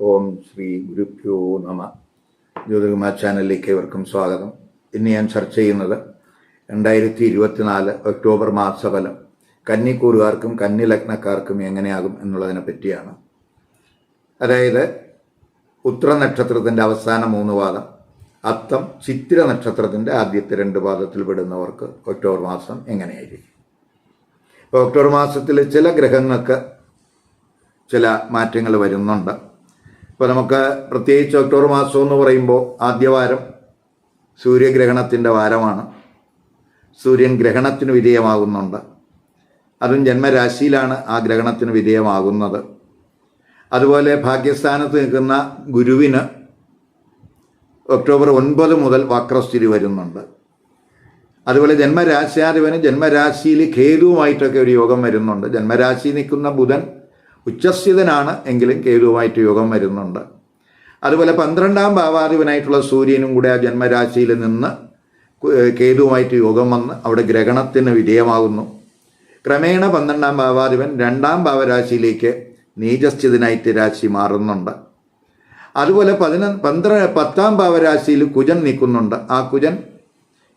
ഓം ശ്രീ ഗുരുഭ്യോ നമ. ജ്യോതികുമാർ ചാനലിലേക്ക് ഏവർക്കും സ്വാഗതം. ഇന്ന് ഞാൻ ചർച്ച ചെയ്യുന്നത് രണ്ടായിരത്തി ഇരുപത്തിനാല് ഒക്ടോബർ മാസഫലം. കന്നിക്കൂറുകാർക്കും കന്നി ലഗ്നക്കാർക്കും എങ്ങനെയാകും എന്നുള്ളതിനെ പറ്റിയാണ്. അതായത് ഉത്ര നക്ഷത്രത്തിന്റെ അവസാന മൂന്ന് പാദം അത്തം ചിത്തിര നക്ഷത്രത്തിന്റെ ആദ്യത്തെ രണ്ട് പാദത്തിൽ പെടുന്നവർക്ക് ഒക്ടോബർ മാസം എങ്ങനെയായിരിക്കും? ഇപ്പോൾ ഒക്ടോബർ മാസത്തിൽ ചില ഗ്രഹങ്ങൾക്ക് ചില മാറ്റങ്ങൾ വരുന്നുണ്ട്. ഇപ്പോൾ നമുക്ക് പ്രത്യേകിച്ച് ഒക്ടോബർ മാസം എന്ന് പറയുമ്പോൾ ആദ്യവാരം സൂര്യഗ്രഹണത്തിന്റെ വാരമാണ്. സൂര്യൻ ഗ്രഹണത്തിന് വിധേയമാകുന്നുണ്ട്. അതും ജന്മരാശിയിലാണ് ആ ഗ്രഹണത്തിന് വിധേയമാകുന്നത്. അതുപോലെ ഭാഗ്യസ്ഥാനത്ത് നിൽക്കുന്ന ഗുരുവിന് ഒക്ടോബർ ഒൻപത് മുതൽ വക്രസ്ഥിതി വരുന്നുണ്ട്. അതുപോലെ ജന്മരാശ്യാധിപന് ജന്മരാശിയിൽ കേതുവുമായിട്ടൊക്കെ ഒരു യോഗം വരുന്നുണ്ട്. ജന്മരാശി നിൽക്കുന്ന ബുധൻ ഉച്ചസ്ഥിതനാണ് എങ്കിലും കേതുവുമായിട്ട് യോഗം വരുന്നുണ്ട്. അതുപോലെ പന്ത്രണ്ടാം ഭാവാധിപനായിട്ടുള്ള സൂര്യനും കൂടെ ആ ജന്മരാശിയിൽ നിന്ന് കേതുവുമായിട്ട് യോഗം വന്ന് അവിടെ ഗ്രഹണത്തിന് വിധേയമാകുന്നു. ക്രമേണ പന്ത്രണ്ടാം ഭാവാധിപൻ രണ്ടാം ഭാവരാശിയിലേക്ക് നീചസ്ഥിതനായിട്ട് രാശി മാറുന്നുണ്ട്. അതുപോലെ പതിന പന്ത്ര പത്താം ഭാവരാശിയിൽ കുജൻ നിൽക്കുന്നുണ്ട്. ആ കുജൻ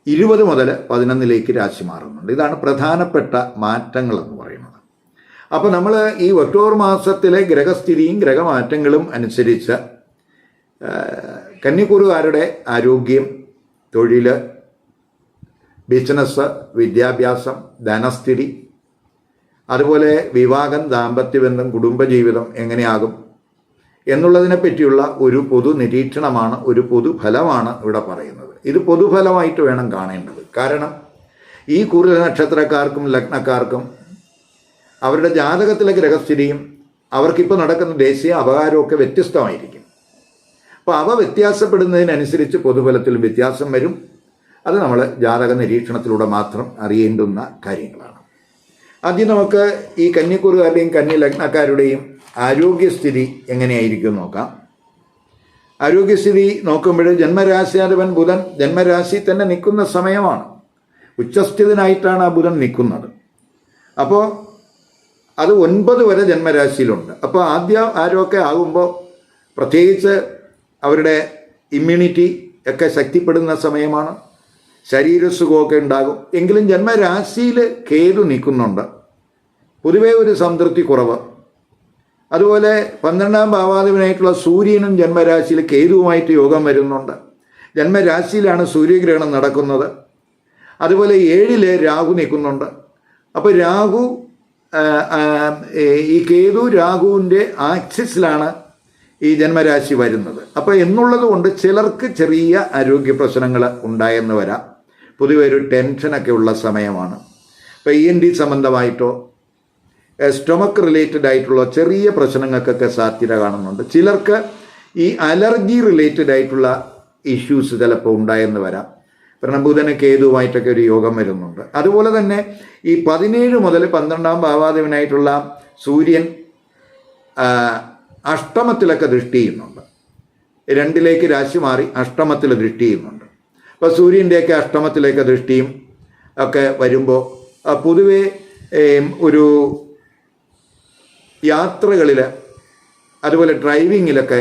ഇരുപത് മുതൽ പതിനൊന്നിലേക്ക് രാശി മാറുന്നുണ്ട്. ഇതാണ് പ്രധാനപ്പെട്ട മാറ്റങ്ങൾ എന്ന് പറയുന്നത്. അപ്പോൾ നമ്മൾ ഈ ഒക്ടോബർ മാസത്തിലെ ഗ്രഹസ്ഥിതിയും ഗ്രഹമാറ്റങ്ങളും അനുസരിച്ച് കന്നിക്കൂറുകാരുടെ ആരോഗ്യം തൊഴിൽ ബിസിനസ് വിദ്യാഭ്യാസം ധനസ്ഥിതി അതുപോലെ വിവാഹം ദാമ്പത്യബന്ധം കുടുംബജീവിതം എങ്ങനെയാകും എന്നുള്ളതിനെ പറ്റിയുള്ള ഒരു പൊതു നിരീക്ഷണമാണ് ഒരു പൊതുഫലമാണ് ഇവിടെ പറയുന്നത്. ഇത് പൊതുഫലമായിട്ട് വേണം കാണേണ്ടത്. കാരണം ഈ കുറില നക്ഷത്രക്കാർക്കും ലഗ്നക്കാർക്കും അവരുടെ ജാതകത്തിലെ ഗ്രഹസ്ഥിതിയും അവർക്കിപ്പോൾ നടക്കുന്ന ദേശീയ അപകാരമൊക്കെ വ്യത്യസ്തമായിരിക്കും. അപ്പോൾ അവ വ്യത്യാസപ്പെടുന്നതിനനുസരിച്ച് പൊതുഫലത്തിൽ വ്യത്യാസം വരും. അത് നമ്മൾ ജാതക നിരീക്ഷണത്തിലൂടെ മാത്രം അറിയേണ്ടുന്ന കാര്യങ്ങളാണ്. ആദ്യം നമുക്ക് ഈ കന്നിക്കൂറുകാരുടെയും കന്നി ലഗ്നക്കാരുടെയും ആരോഗ്യസ്ഥിതി എങ്ങനെയായിരിക്കും നോക്കാം. ആരോഗ്യസ്ഥിതി നോക്കുമ്പോൾ ജന്മരാശിയാധിപൻ ബുധൻ ജന്മരാശി തന്നെ നിൽക്കുന്ന സമയമാണ്. ഉച്ചസ്ഥിതനായിട്ടാണ് ആ ബുധൻ നിൽക്കുന്നത്. അപ്പോൾ അത് ഒൻപത് വരെ ജന്മരാശിയിലുണ്ട്. അപ്പോൾ ആദ്യം ആരോഗ്യം ആകുമ്പോൾ പ്രത്യേകിച്ച് അവരുടെ ഇമ്മ്യൂണിറ്റി ഒക്കെ ശക്തിപ്പെടുന്ന സമയമാണ്. ശരീരസുഖമൊക്കെ ഉണ്ടാകും. എങ്കിലും ജന്മരാശിയിൽ കേതു നിൽക്കുന്നുണ്ട്. പൊതുവേ ഒരു സംതൃപ്തി കുറവ്. അതുപോലെ പന്ത്രണ്ടാം ഭാവാധിപനായിട്ടുള്ള സൂര്യനും ജന്മരാശിയിൽ കേതുവുമായിട്ട് യോഗം വരുന്നുണ്ട്. ജന്മരാശിയിലാണ് സൂര്യഗ്രഹണം നടക്കുന്നത്. അതുപോലെ ഏഴിൽ രാഹു നിൽക്കുന്നുണ്ട്. അപ്പോൾ രാഹു ഈ കേതു രാഹുവിന്റെ ആക്സിസിലാണ് ഈ ജന്മരാശി വരുന്നത്. അപ്പോൾ എന്നുള്ളത് കൊണ്ട് ചിലർക്ക് ചെറിയ ആരോഗ്യ പ്രശ്നങ്ങൾ ഉണ്ടായെന്ന് വരാം. പൊതുവെ ഒരു ടെൻഷനൊക്കെ ഉള്ള സമയമാണ്. ഇപ്പോൾ ഇ എൻ ഡി സംബന്ധമായിട്ടോ സ്റ്റൊമക്ക് റിലേറ്റഡ് ആയിട്ടുള്ള ചെറിയ പ്രശ്നങ്ങൾക്കൊക്കെ സാധ്യത കാണുന്നുണ്ട്. ചിലർക്ക് ഈ അലർജി റിലേറ്റഡ് ആയിട്ടുള്ള ഇഷ്യൂസ് ചിലപ്പോൾ ഉണ്ടായെന്ന് വരാം. കാരണം ബുധന് കേതുവുമായിട്ടൊക്കെ ഒരു യോഗം വരുന്നുണ്ട്. അതുപോലെ തന്നെ ഈ പതിനേഴ് മുതൽ പന്ത്രണ്ടാം ഭാവാദേവനായിട്ടുള്ള സൂര്യൻ അഷ്ടമത്തിലൊക്കെ ദൃഷ്ടി ചെയ്യുന്നുണ്ട്. രണ്ടിലേക്ക് രാശി മാറി അഷ്ടമത്തിൽ ദൃഷ്ടി ചെയ്യുന്നുണ്ട്. അപ്പോൾ സൂര്യന്റെയൊക്കെ അഷ്ടമത്തിലേക്ക് ദൃഷ്ടിയും ഒക്കെ വരുമ്പോൾ പൊതുവേ ഒരു യാത്രകളിൽ അതുപോലെ ഡ്രൈവിങ്ങിലൊക്കെ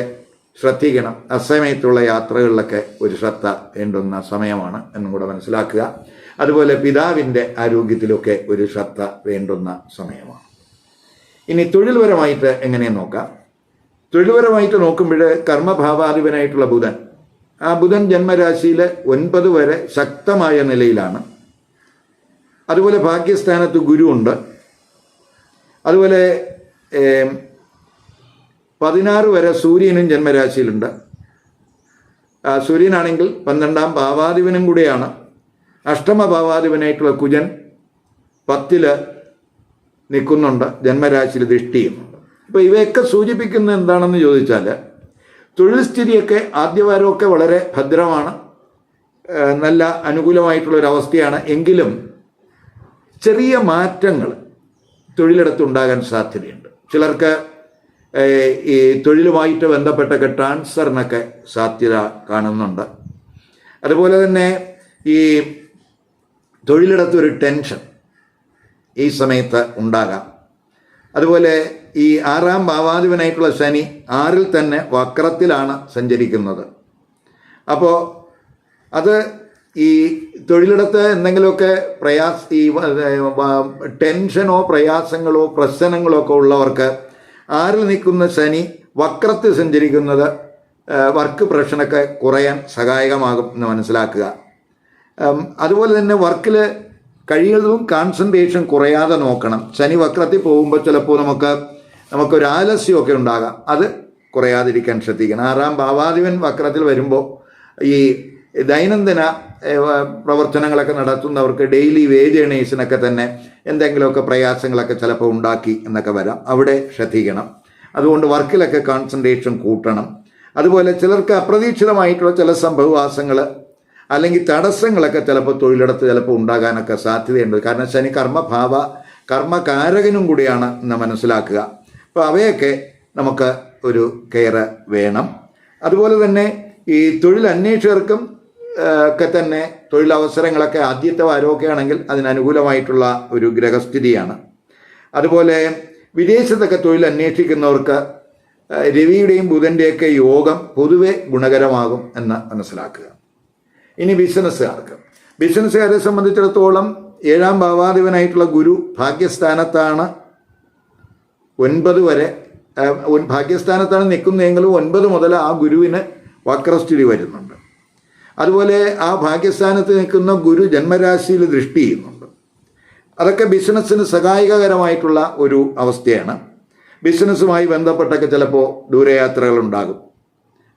ശ്രദ്ധിക്കണം. അസമയത്തുള്ള യാത്രകളിലൊക്കെ ഒരു ശ്രദ്ധ വേണ്ടുന്ന സമയമാണ് എന്നും കൂടെ മനസ്സിലാക്കുക. അതുപോലെ പിതാവിന്റെ ആരോഗ്യത്തിലൊക്കെ ഒരു ശ്രദ്ധ വേണ്ടുന്ന സമയമാണ്. ഇനി തൊഴിൽപരമായിട്ട് എങ്ങനെ നോക്കാം? തൊഴിൽപരമായിട്ട് നോക്കുമ്പോൾ കർമ്മഭാവാധിപനായിട്ടുള്ള ബുധൻ. ആ ബുധൻ ജന്മരാശിയിൽ ഒൻപത് വരെ ശക്തമായ നിലയിലാണ്. അതുപോലെ ഭാഗ്യസ്ഥാനത്ത് ഗുരു ഉണ്ട്. അതുപോലെ പതിനാറ് വരെ സൂര്യനും ജന്മരാശിയിലുണ്ട്. സൂര്യനാണെങ്കിൽ പന്ത്രണ്ടാം ഭാവാധിപനും കൂടിയാണ്. അഷ്ടമ ഭാവാധിപനായിട്ടുള്ള കുജൻ പത്തിൽ നിൽക്കുന്നുണ്ട് ജന്മരാശിയിൽ ദൃഷ്ടി ചെയ്യുന്നുണ്ട്. അപ്പോൾ ഇവയൊക്കെ സൂചിപ്പിക്കുന്നത് എന്താണെന്ന് ചോദിച്ചാൽ തൊഴിൽ സ്ഥിതിയൊക്കെ ആദ്യവാരമൊക്കെ വളരെ ഭദ്രമാണ് നല്ല അനുകൂലമായിട്ടുള്ള അനുകൂലമായിട്ടുള്ളൊരവസ്ഥയാണ് എങ്കിലും ചെറിയ മാറ്റങ്ങൾ തൊഴിലിടത്തുണ്ടാകാൻ സാധ്യതയുണ്ട്. ചിലർക്ക് ഈ തൊഴിലുമായിട്ട് ബന്ധപ്പെട്ടൊക്കെ ട്രാൻസ്ഫറിനൊക്കെ സാധ്യത കാണുന്നുണ്ട്. അതുപോലെ തന്നെ ഈ തൊഴിലിടത്തൊരു ടെൻഷൻ ഈ സമയത്ത് ഉണ്ടാകാം. അതുപോലെ ഈ ആറാം ഭാവാധിപനായിട്ടുള്ള ശനി ആറിൽ തന്നെ വക്രത്തിലാണ് സഞ്ചരിക്കുന്നത്. അപ്പോൾ അത് ഈ തൊഴിലിടത്ത് എന്തെങ്കിലുമൊക്കെ പ്രയാസ ഈ ടെൻഷനോ പ്രയാസങ്ങളോ പ്രശ്നങ്ങളോ ഒക്കെ ഉള്ളവർക്ക് ആറിൽ നിൽക്കുന്ന ശനി വക്രത്തിൽ സഞ്ചരിക്കുന്നത് വർക്ക് പ്രഷനൊക്കെ കുറയാൻ സഹായകമാകും എന്ന് മനസ്സിലാക്കുക. അതുപോലെ തന്നെ വർക്കിൽ കഴിയുന്നതും കോൺസെൻട്രേഷൻ കുറയാതെ നോക്കണം. ശനി വക്രത്തിൽ പോകുമ്പോൾ ചിലപ്പോൾ നമുക്ക് നമുക്കൊരു ആലസ്യമൊക്കെ ഉണ്ടാകാം. അത് കുറയാതിരിക്കാൻ ശ്രദ്ധിക്കണം. ആറാം ഭാവാധിപൻ വക്രത്തിൽ വരുമ്പോൾ ഈ ദൈനംദിന പ്രവർത്തനങ്ങളൊക്കെ നടത്തുന്നവർക്ക് ഡെയിലി വേജ് ഏണേഴ്സിനൊക്കെ തന്നെ എന്തെങ്കിലുമൊക്കെ പ്രയാസങ്ങളൊക്കെ ചിലപ്പോൾ ഉണ്ടാക്കി എന്നൊക്കെ വരാം. അവിടെ ശ്രദ്ധിക്കണം. അതുകൊണ്ട് വർക്കിലൊക്കെ കോൺസെൻട്രേഷൻ കൂട്ടണം. അതുപോലെ ചിലർക്ക് അപ്രതീക്ഷിതമായിട്ടുള്ള ചില സംഭവവാസങ്ങൾ അല്ലെങ്കിൽ തടസ്സങ്ങളൊക്കെ ചിലപ്പോൾ തൊഴിലിടത്ത് ചിലപ്പോൾ ഉണ്ടാകാനൊക്കെ സാധ്യതയുണ്ട്. കാരണം ശനി കർമ്മഭാവ കർമ്മകാരകനും കൂടിയാണ് എന്ന് മനസ്സിലാക്കുക. അപ്പോൾ അവയൊക്കെ നമുക്ക് ഒരു കെയർ വേണം. അതുപോലെ തന്നെ ഈ തൊഴിൽ അന്വേഷകർക്കും ഒക്കെ തന്നെ തൊഴിലവസരങ്ങളൊക്കെ ആദ്യത്തെ വാരമൊക്കെ അതിനനുകൂലമായിട്ടുള്ള ഒരു ഗ്രഹസ്ഥിതിയാണ്. അതുപോലെ വിദേശത്തൊക്കെ തൊഴിൽ അന്വേഷിക്കുന്നവർക്ക് രവിയുടെയും ബുധന്റെയൊക്കെ യോഗം പൊതുവെ ഗുണകരമാകും എന്ന് മനസ്സിലാക്കുക. ഇനി ബിസിനസ്സുകാർക്ക്. ബിസിനസ്സുകാരെ സംബന്ധിച്ചിടത്തോളം ഏഴാം ഭാവാധിപനായിട്ടുള്ള ഗുരു ഭാഗ്യസ്ഥാനത്താണ് ഒൻപത് വരെ ഭാഗ്യസ്ഥാനത്താണ് നിൽക്കുന്നതെങ്കിലും ഒൻപത് മുതൽ ആ ഗുരുവിന് വക്രസ്ഥിതി വരുന്നുണ്ട്. അതുപോലെ ആ ഭാഗ്യസ്ഥാനത്ത് നിൽക്കുന്ന ഗുരു ജന്മരാശിയിൽ ദൃഷ്ടി ചെയ്യുന്നുണ്ട്. അതൊക്കെ ബിസിനസ്സിന് സഹായകരമായിട്ടുള്ള ഒരു അവസ്ഥയാണ്. ബിസിനസ്സുമായി ബന്ധപ്പെട്ടൊക്കെ ചിലപ്പോൾ ദൂരയാത്രകൾ ഉണ്ടാകും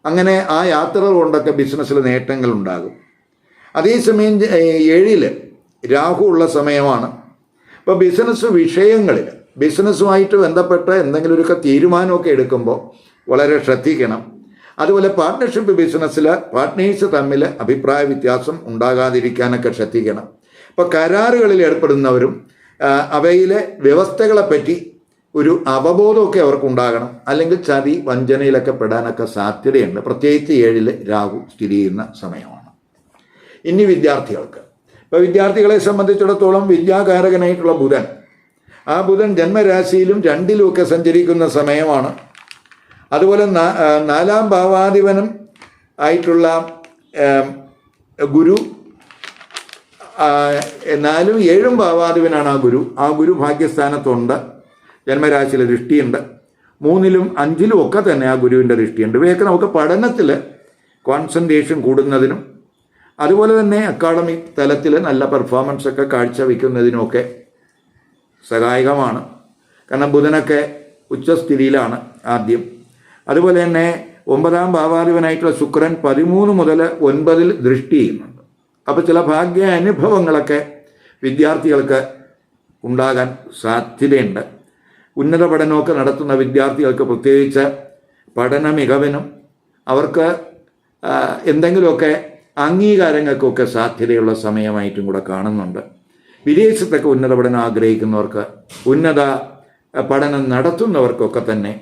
അങ്ങനെ ആ യാത്രകൾ കൊണ്ടൊക്കെ ബിസിനസ്സിൽ നേട്ടങ്ങൾ ഉണ്ടാകും. അതേസമയം ഏഴിൽ രാഹു ഉള്ള സമയമാണ്. അപ്പോൾ ബിസിനസ് വിഷയങ്ങളിൽ ബിസിനസ്സുമായിട്ട് ബന്ധപ്പെട്ട എന്തെങ്കിലുമൊക്കെ തീരുമാനമൊക്കെ എടുക്കുമ്പോൾ വളരെ ശ്രദ്ധിക്കണം. അതുപോലെ പാർട്ട്ണർഷിപ്പ് ബിസിനസ്സിൽ പാർട്ട്നേഴ്സ് തമ്മിൽ അഭിപ്രായ വ്യത്യാസം ഉണ്ടാകാതിരിക്കാനൊക്കെ ശ്രദ്ധിക്കണം. ഇപ്പോൾ കരാറുകളിൽ ഏർപ്പെടുന്നവരും അവയിലെ വ്യവസ്ഥകളെപ്പറ്റി ഒരു അവബോധമൊക്കെ അവർക്കുണ്ടാകണം അല്ലെങ്കിൽ ചതി വഞ്ചനയിലൊക്കെ പെടാനൊക്കെ സാധ്യതയുണ്ട്. പ്രത്യേകിച്ച് ഏഴിൽ രാഹു സ്ഥിതി ചെയ്യുന്ന സമയമാണ്. ഇനി വിദ്യാർത്ഥികൾക്ക്. ഇപ്പോൾ വിദ്യാർത്ഥികളെ സംബന്ധിച്ചിടത്തോളം വിദ്യാകാരകനായിട്ടുള്ള ബുധൻ. ആ ബുധൻ ജന്മരാശിയിലും രണ്ടിലുമൊക്കെ സഞ്ചരിക്കുന്ന സമയമാണ്. അതുപോലെ നാലാം ഭാവാധിപനും ആയിട്ടുള്ള ഗുരു നാലും ഏഴും ഭാവാധിപനാണ് ആ ഗുരു. ആ ഗുരു ഭാഗ്യസ്ഥാനത്തുണ്ട്. ജന്മരാശിയിലെ ദൃഷ്ടിയുണ്ട്. മൂന്നിലും അഞ്ചിലും ഒക്കെ തന്നെ ആ ഗുരുവിന്റെ ദൃഷ്ടിയുണ്ട്. ഇവയൊക്കെ നമുക്ക് പഠനത്തിൽ കോൺസെൻട്രേഷൻ കൂടുന്നതിനും അതുപോലെ തന്നെ അക്കാഡമിക് തലത്തിൽ നല്ല പെർഫോമൻസ് ഒക്കെ കാഴ്ചവെക്കുന്നതിനുമൊക്കെ സഹായകമാണ്. കാരണം ബുധനൊക്കെ ഉച്ചസ്ഥിതിയിലാണ് ആദ്യം. അതുപോലെ തന്നെ ഒമ്പതാം ഭാവാധിപനായിട്ടുള്ള ശുക്രൻ പതിമൂന്ന് മുതൽ ഒൻപതിൽ ദൃഷ്ടി ചെയ്യുന്നുണ്ട്. അപ്പോൾ ചില ഭാഗ്യ അനുഭവങ്ങളൊക്കെ വിദ്യാർത്ഥികൾക്ക് ഉണ്ടാകാൻ സാധ്യതയുണ്ട്. ഉന്നത പഠനമൊക്കെ നടത്തുന്ന വിദ്യാർത്ഥികൾക്ക് പ്രത്യേകിച്ച് പഠന മികവിനും അവർക്ക് എന്തെങ്കിലുമൊക്കെ അംഗീകാരങ്ങൾക്കൊക്കെ സാധ്യതയുള്ള സമയമായിട്ടും കൂടെ കാണുന്നുണ്ട്. വിദേശത്തൊക്കെ ഉന്നത പഠനം ആഗ്രഹിക്കുന്നവർക്ക് ഉന്നത പഠനം നടത്തുന്നവർക്കൊക്കെ തന്നെ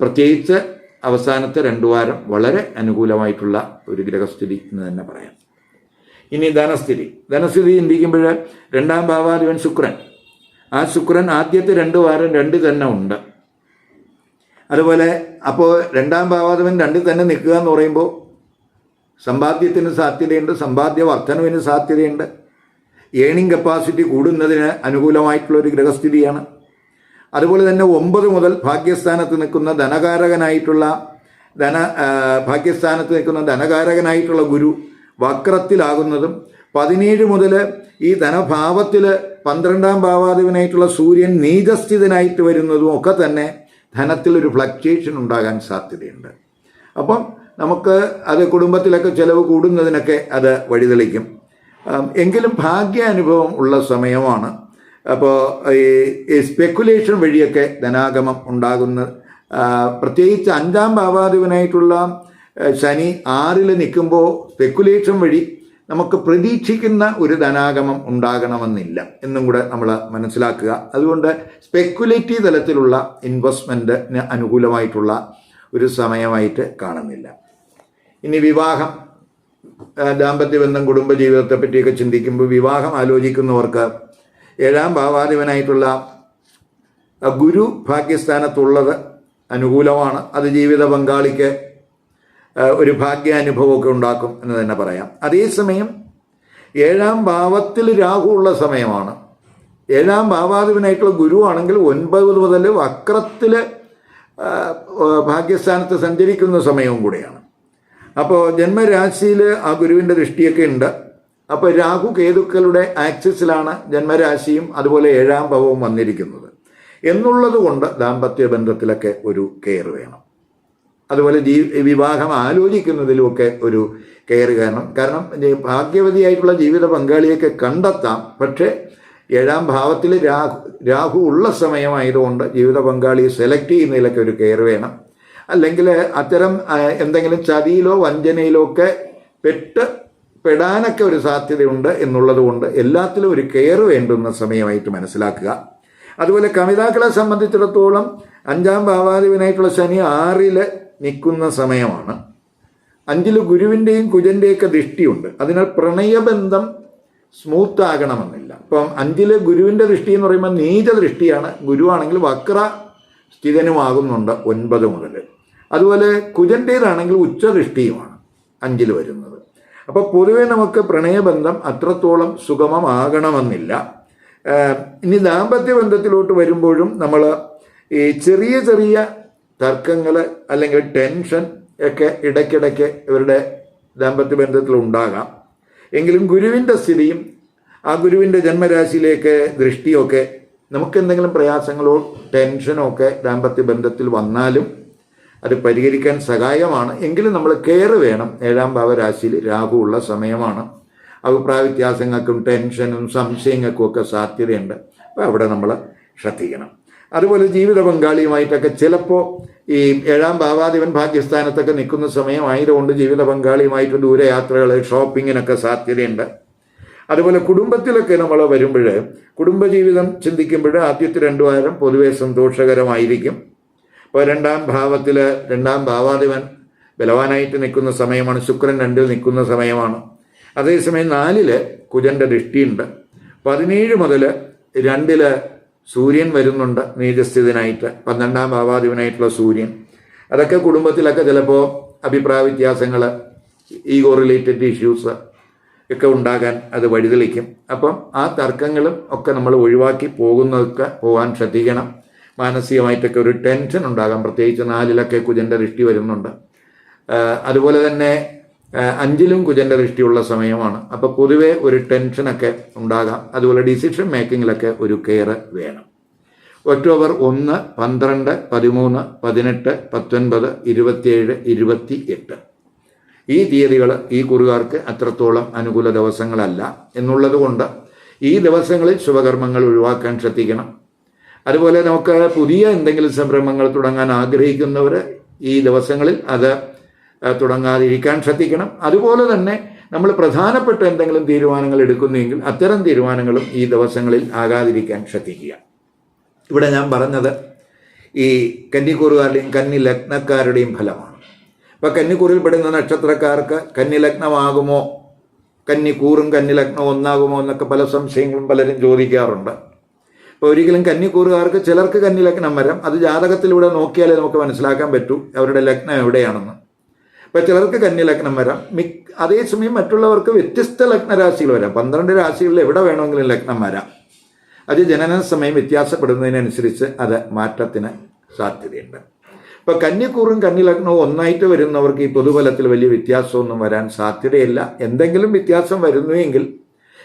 പ്രത്യേകിച്ച് അവസാനത്തെ രണ്ടു വാരം വളരെ അനുകൂലമായിട്ടുള്ള ഒരു ഗ്രഹസ്ഥിതി എന്ന് തന്നെ പറയാം. ഇനി ധനസ്ഥിതി. ധനസ്ഥിതി ചിന്തിക്കുമ്പോൾ രണ്ടാം ഭാവാധിപൻ ശുക്രൻ. ആ ശുക്രൻ ആദ്യത്തെ രണ്ട് വാരം രണ്ട് തന്നെ ഉണ്ട്. അതുപോലെ അപ്പോൾ രണ്ടാം ഭാവാധിപൻ രണ്ടിൽ തന്നെ നിൽക്കുക എന്ന് പറയുമ്പോൾ സമ്പാദ്യത്തിന് സാധ്യതയുണ്ട് സമ്പാദ്യ വർധനവിന് സാധ്യതയുണ്ട്. ഏണിംഗ് കപ്പാസിറ്റി കൂടുന്നതിന് അനുകൂലമായിട്ടുള്ള ഒരു ഗ്രഹസ്ഥിതിയാണ്. അതുപോലെ തന്നെ ഒമ്പത് മുതൽ ഭാഗ്യസ്ഥാനത്ത് നിൽക്കുന്ന ധനകാരകനായിട്ടുള്ള ധന ഭാഗ്യസ്ഥാനത്ത് നിൽക്കുന്ന ധനകാരകനായിട്ടുള്ള ഗുരു വക്രത്തിലാകുന്നതും പതിനേഴ് മുതൽ ഈ ധനഭാവത്തിൽ പന്ത്രണ്ടാം ഭാവാധിപനായിട്ടുള്ള സൂര്യൻ നീചസ്ഥിതനായിട്ട് വരുന്നതും ഒക്കെ തന്നെ ധനത്തിൽ ഒരു ഫ്ലക്ച്വേഷൻ ഉണ്ടാകാൻ സാധ്യതയുണ്ട്. അപ്പം നമുക്ക് അത് കുടുംബത്തിലൊക്കെ ചിലവ് കൂടുന്നതിനൊക്കെ അത് വഴിതെളിക്കും. എങ്കിലും ഭാഗ്യാനുഭവം ഉള്ള സമയമാണ് അപ്പോൾ ഈ സ്പെക്കുലേഷൻ വഴിയൊക്കെ ധനാഗമം ഉണ്ടാകുന്ന പ്രത്യേകിച്ച് അഞ്ചാം ഭാവാധിപനായിട്ടുള്ള ശനി ആറിൽ നിൽക്കുമ്പോൾ സ്പെക്കുലേഷൻ വഴി നമുക്ക് പ്രതീക്ഷിക്കുന്ന ഒരു ധനാഗമം ഉണ്ടാകണമെന്നില്ല എന്നും കൂടെ നമ്മൾ മനസ്സിലാക്കുക. അതുകൊണ്ട് സ്പെക്കുലേറ്റീവ് തലത്തിലുള്ള ഇൻവെസ്റ്റ്മെന്റിന് അനുകൂലമായിട്ടുള്ള ഒരു സമയമായിട്ട് കാണുന്നില്ല. ഇനി വിവാഹം ദാമ്പത്യ ദാമ്പത്യബന്ധം കുടുംബജീവിതത്തെ പറ്റിയൊക്കെ ചിന്തിക്കുമ്പോൾ വിവാഹം ആലോചിക്കുന്നവർക്ക് ഏഴാം ഭാവാധിപനായിട്ടുള്ള ഗുരു ഭാഗ്യസ്ഥാനത്തുള്ളത് അനുകൂലമാണ്. അത് ജീവിത പങ്കാളിക്ക് ഒരു ഭാഗ്യാനുഭവമൊക്കെ ഉണ്ടാക്കും എന്ന് തന്നെ പറയാം. അതേസമയം ഏഴാം ഭാവത്തിൽ രാഹു ഉള്ള സമയമാണ്. ഏഴാം ഭാവാധിപനായിട്ടുള്ള ഗുരുവാണെങ്കിൽ ഒൻപത് മുതൽ വക്രത്തിൽ ഭാഗ്യസ്ഥാനത്ത് സഞ്ചരിക്കുന്ന സമയവും കൂടിയാണ്. അപ്പോൾ ജന്മരാശിയിൽ ആ ഗുരുവിന്റെ ദൃഷ്ടിയൊക്കെ ഉണ്ട്. അപ്പോൾ രാഹു കേതുക്കളുടെ ആക്സിസിലാണ് ജന്മരാശിയും അതുപോലെ ഏഴാം ഭവവും വന്നിരിക്കുന്നത്. എന്നുള്ളത് കൊണ്ട് ദാമ്പത്യ ബന്ധത്തിലൊക്കെ ഒരു കെയർ വേണം. അതുപോലെ ജീ വിവാഹം ആലോചിക്കുന്നതിലുമൊക്കെ ഒരു കെയർ കാരണം കാരണം ഭാഗ്യവതിയായിട്ടുള്ള ജീവിത പങ്കാളിയൊക്കെ കണ്ടെത്താം. പക്ഷേ ഏഴാം ഭാവത്തിൽ രാഹു രാഹു ഉള്ള സമയമായതുകൊണ്ട് ജീവിത പങ്കാളിയെ സെലക്ട് ചെയ്യുന്നതിലൊക്കെ ഒരു കെയർ വേണം. അല്ലെങ്കിൽ അത്തരം എന്തെങ്കിലും ചതിയിലോ വഞ്ചനയിലോ ഒക്കെ പെട്ട് പെടാനൊക്കെ ഒരു സാധ്യതയുണ്ട് എന്നുള്ളത് കൊണ്ട് എല്ലാത്തിലും ഒരു കെയർ വേണ്ടുന്ന സമയമായിട്ട് മനസ്സിലാക്കുക. അതുപോലെ കമിതാക്കളെ സംബന്ധിച്ചിടത്തോളം അഞ്ചാം ഭാവാധിപനായിട്ടുള്ള ശനി ആറിൽ നിൽക്കുന്ന സമയമാണ്. അഞ്ചിൽ ഗുരുവിന്റെയും കുജന്റെയൊക്കെ ദൃഷ്ടിയുണ്ട്. അതിനാൽ പ്രണയബന്ധം സ്മൂത്ത് ആകണമെന്നില്ല അപ്പം അഞ്ചിൽ ഗുരുവിന്റെ ദൃഷ്ടി എന്ന് പറയുമ്പോൾ നീച ദൃഷ്ടിയാണ്. ഗുരുവാണെങ്കിൽ വക്ര സ്ഥിതനുമാകുന്നുണ്ട് ഒൻപത് മുതൽ അതുപോലെ കുജന്റേതാണെങ്കിൽ ഉച്ചദൃഷ്ടിയുമാണ് അഞ്ചിൽ വരുന്നത്. അപ്പോൾ പൊതുവെ നമുക്ക് പ്രണയബന്ധം അത്രത്തോളം സുഗമമാകണമെന്നില്ല. ഇനി ദാമ്പത്യ ബന്ധത്തിലോട്ട് വരുമ്പോഴും നമ്മൾ ഈ ചെറിയ ചെറിയ തർക്കങ്ങൾ അല്ലെങ്കിൽ ടെൻഷൻ ഒക്കെ ഇടയ്ക്കിടയ്ക്ക് ഇവരുടെ ദാമ്പത്യ ബന്ധത്തിൽ ഉണ്ടാകാം. എങ്കിലും ഗുരുവിന്റെ സ്ഥിതിയും ആ ഗുരുവിന്റെ ജന്മരാശിയിലേക്ക് ദൃഷ്ടിയൊക്കെ നമുക്ക് എന്തെങ്കിലും പ്രയാസങ്ങളോ ടെൻഷനോ ഒക്കെ ദാമ്പത്യ ബന്ധത്തിൽ വന്നാലും അത് പരിഹരിക്കാൻ സഹായമാണ്. എങ്കിലും നമ്മൾ കെയർ വേണം. ഏഴാം ഭാവരാശിയിൽ രാഹു ഉള്ള സമയമാണ്. അഭിപ്രായ വ്യത്യാസങ്ങൾക്കും ടെൻഷനും സംശയങ്ങൾക്കും ഒക്കെ സാധ്യതയുണ്ട്. അപ്പോൾ അവിടെ നമ്മൾ ശ്രദ്ധിക്കണം. അതുപോലെ ജീവിത പങ്കാളിയുമായിട്ടൊക്കെ ചിലപ്പോൾ ഈ ഏഴാം ഭാവാധിപൻ ഭാഗ്യസ്ഥാനത്തൊക്കെ നിൽക്കുന്ന സമയമായതുകൊണ്ട് ജീവിത പങ്കാളിയുമായിട്ട് ദൂരയാത്രകൾ ഷോപ്പിങ്ങിനൊക്കെ സാധ്യതയുണ്ട്. അതുപോലെ കുടുംബത്തിലൊക്കെ നമ്മൾ വരുമ്പോൾ കുടുംബജീവിതം ചിന്തിക്കുമ്പോൾ ആദ്യത്തെ രണ്ടു വാരം പൊതുവെ സന്തോഷകരമായിരിക്കും. ഇപ്പോൾ രണ്ടാം ഭാവത്തിൽ രണ്ടാം ഭാവാധിപൻ ബലവാനായിട്ട് നിൽക്കുന്ന സമയമാണ് ശുക്രൻ രണ്ടിൽ നിൽക്കുന്ന സമയമാണ്. അതേസമയം നാലിൽ കുജന്റെ ദൃഷ്ടിയുണ്ട്. പതിനേഴ് മുതൽ രണ്ടിൽ സൂര്യൻ വരുന്നുണ്ട് നീചസ്ഥിതനായിട്ട് പന്ത്രണ്ടാം ഭാവാധിപനായിട്ടുള്ള സൂര്യൻ. അതൊക്കെ കുടുംബത്തിലൊക്കെ ചിലപ്പോൾ അഭിപ്രായ വ്യത്യാസങ്ങൾ ഈഗോ റിലേറ്റഡ് ഇഷ്യൂസ് ഒക്കെ ഉണ്ടാകാൻ അത് വഴിതെളിക്കും. അപ്പം ആ തർക്കങ്ങളും ഒക്കെ നമ്മൾ ഒഴിവാക്കി പോകുന്നതൊക്കെ പോകാൻ ശ്രദ്ധിക്കണം. മാനസികമായിട്ടൊക്കെ ഒരു ടെൻഷൻ ഉണ്ടാകാം. പ്രത്യേകിച്ച് നാലിലൊക്കെ കുജന്റെ ദൃഷ്ടി വരുന്നുണ്ട്. അതുപോലെ തന്നെ അഞ്ചിലും കുജന്റെ ദൃഷ്ടിയുള്ള സമയമാണ്. അപ്പോൾ പൊതുവെ ഒരു ടെൻഷനൊക്കെ ഉണ്ടാകാം. അതുപോലെ ഡിസിഷൻ മേക്കിങ്ങിലൊക്കെ ഒരു കെയർ വേണം. ഒക്ടോബർ ഒന്ന് പന്ത്രണ്ട് പതിമൂന്ന് പതിനെട്ട് പത്തൊൻപത് ഇരുപത്തിയേഴ് ഇരുപത്തി എട്ട് ഈ തീയതികൾ ഈ കുറുകാർക്ക് അത്രത്തോളം അനുകൂല ദിവസങ്ങളല്ല. എന്നുള്ളത് കൊണ്ട് ഈ ദിവസങ്ങളിൽ ശുഭകർമ്മങ്ങൾ ഒഴിവാക്കാൻ ശ്രദ്ധിക്കണം. അതുപോലെ നമുക്ക് പുതിയ എന്തെങ്കിലും സംരംഭങ്ങൾ തുടങ്ങാൻ ആഗ്രഹിക്കുന്നവർ ഈ ദിവസങ്ങളിൽ അത് തുടങ്ങാതിരിക്കാൻ ശ്രദ്ധിക്കണം. അതുപോലെ തന്നെ നമ്മൾ പ്രധാനപ്പെട്ട എന്തെങ്കിലും തീരുമാനങ്ങൾ എടുക്കുന്നെങ്കിൽ അത്തരം തീരുമാനങ്ങളും ഈ ദിവസങ്ങളിൽ ആകാതിരിക്കാൻ ശ്രദ്ധിക്കുക. ഇവിടെ ഞാൻ പറഞ്ഞത് ഈ കന്നിക്കൂറുകാരുടെയും കന്നി ലഗ്നക്കാരുടെയും ഫലമാണ്. ഇപ്പം കന്നിക്കൂറിൽ പെടുന്ന നക്ഷത്രക്കാർക്ക് കന്നി ലഗ്നമാകുമോ കന്നിക്കൂറും കന്നി ലഗ്നം ഒന്നാകുമോ എന്നൊക്കെ പല സംശയങ്ങളും പലരും ചോദിക്കാറുണ്ട്. അപ്പോൾ ഒരിക്കലും കന്നിക്കൂറുകാർക്ക് ചിലർക്ക് കന്നി ലഗ്നം വരാം. അത് ജാതകത്തിലൂടെ നോക്കിയാലേ നമുക്ക് മനസ്സിലാക്കാൻ പറ്റൂ. അവരുടെ ലഗ്നം എവിടെയാണെന്ന്. ഇപ്പം ചിലർക്ക് കന്നി ലഗ്നം വരാം. മിക്ക അതേസമയം മറ്റുള്ളവർക്ക് വ്യത്യസ്ത ലഗ്നരാശികൾ വരാം. പന്ത്രണ്ട് രാശികളിൽ എവിടെ വേണമെങ്കിലും ലഗ്നം വരാം. അത് ജനന സമയം വ്യത്യാസപ്പെടുന്നതിനനുസരിച്ച് അത് മാറ്റത്തിന് സാധ്യതയുണ്ട്. ഇപ്പൊ കന്നിക്കൂറും കന്നിലഗ്നവും ഒന്നായിട്ട് വരുന്നവർക്ക് ഈ പൊതുഫലത്തിൽ വലിയ വ്യത്യാസമൊന്നും വരാൻ സാധ്യതയില്ല. എന്തെങ്കിലും വ്യത്യാസം വരുന്നുവെങ്കിൽ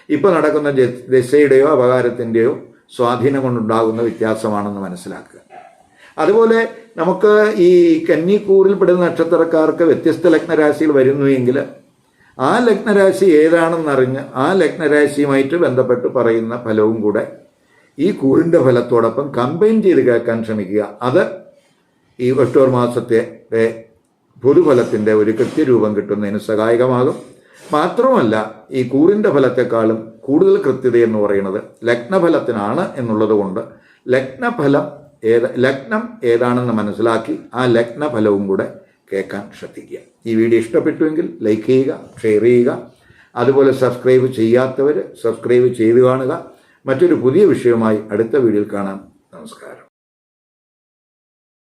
ഇപ്പോൾ നടക്കുന്ന ദശയുടെയോ അപകാരത്തിന്റെയോ സ്വാധീനം കൊണ്ടുണ്ടാകുന്ന വ്യത്യാസമാണെന്ന് മനസ്സിലാക്കുക. അതുപോലെ നമുക്ക് ഈ കന്നിക്കൂറിൽ പെടുന്ന നക്ഷത്രക്കാർക്ക് വ്യത്യസ്ത ലഗ്നരാശികൾ വരുന്നുവെങ്കിൽ ആ ലഗ്നരാശി ഏതാണെന്നറിഞ്ഞ് ആ ലഗ്നരാശിയുമായിട്ട് ബന്ധപ്പെട്ട് പറയുന്ന ഫലവും കൂടെ ഈ കൂറിന്റെ ഫലത്തോടൊപ്പം കമ്പൈൻ ചെയ്ത് കേൾക്കാൻ ശ്രമിക്കുക. അത് ഈ ഒക്ടോബർ മാസത്തെ പൊതുഫലത്തിന്റെ ഒരു കൃത്യരൂപം കിട്ടുന്നതിന് സഹായകമാകും. മാത്രമല്ല ഈ കൂറിന്റെ ഫലത്തെക്കാളും കൂടുതൽ കൃത്യത എന്ന് പറയുന്നത് ലഗ്നഫലത്തിനാണ് എന്നുള്ളത് കൊണ്ട് ലഗ്നഫലം ഏത് ലഗ്നം ഏതാണെന്ന് മനസ്സിലാക്കി ആ ലഗ്നഫലവും കൂടെ കേൾക്കാൻ ശ്രദ്ധിക്കുക. ഈ വീഡിയോ ഇഷ്ടപ്പെട്ടുവെങ്കിൽ ലൈക്ക് ചെയ്യുക ഷെയർ ചെയ്യുക. അതുപോലെ സബ്സ്ക്രൈബ് ചെയ്യാത്തവർ സബ്സ്ക്രൈബ് ചെയ്തു കാണുക. മറ്റൊരു പുതിയ വിഷയവുമായി അടുത്ത വീഡിയോയിൽ കാണാം. നമസ്കാരം.